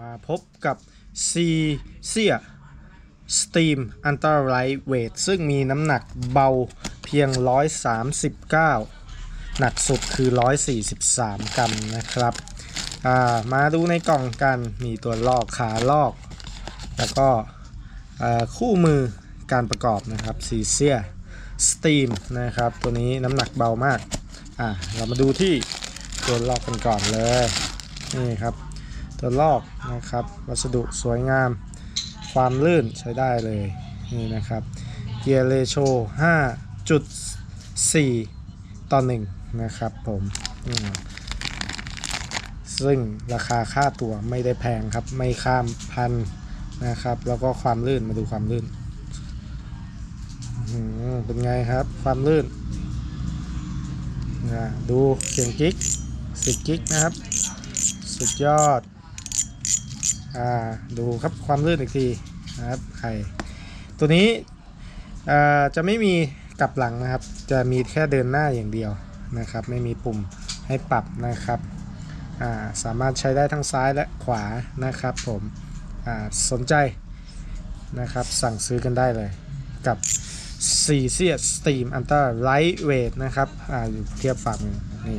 มาพบกับ C เซีย Steam Ultra Lightweight ซึ่งมีน้ำหนักเบาเพียง 139 หนักสุดคือ 143 กรัมนะครับามาดูในกล่องกันมีตัวลอกขาลอก แล้วก็คู่มือการประกอบนะครับ C เซีย Steam นะครับตัวนี้น้ำหนักเบามาก อ่าเรามาดูที่ตัวลอกกันก่อนเลย นี่ครับ ตัวลอกนะครับ วัสดุสวยงาม ความลื่นใช้ได้เลย นี่นะครับ เกียร์เรโช5.4 ต่อ 1 นะครับผมซึ่งราคาค่าตัวไม่ได้แพงครับ ไม่ข้ามพันนะครับ แล้วก็ความลื่นมาดูความลื่น เป็นไงครับ ความลื่น ดูเสียงกิ๊กสิกิ๊กนะครับ สุดยอด อ่าดูครับความลื่นอีกทีนะครับไข่ตัวนี้อ่าจะไม่มีกลับหลังนะครับ จะมีแค่เดินหน้าอย่างเดียวนะครับ ไม่มีปุ่มให้ปรับนะครับอ่าสามารถใช้ได้ทั้งซ้ายและขวานะครับผมอ่าสนใจนะครับสั่งซื้อกันได้เลยกับ c ีเซียสตีมอันเตอร์ไลท์เวทนะครับอ่าอยู่เทียบฝ่ามือนี่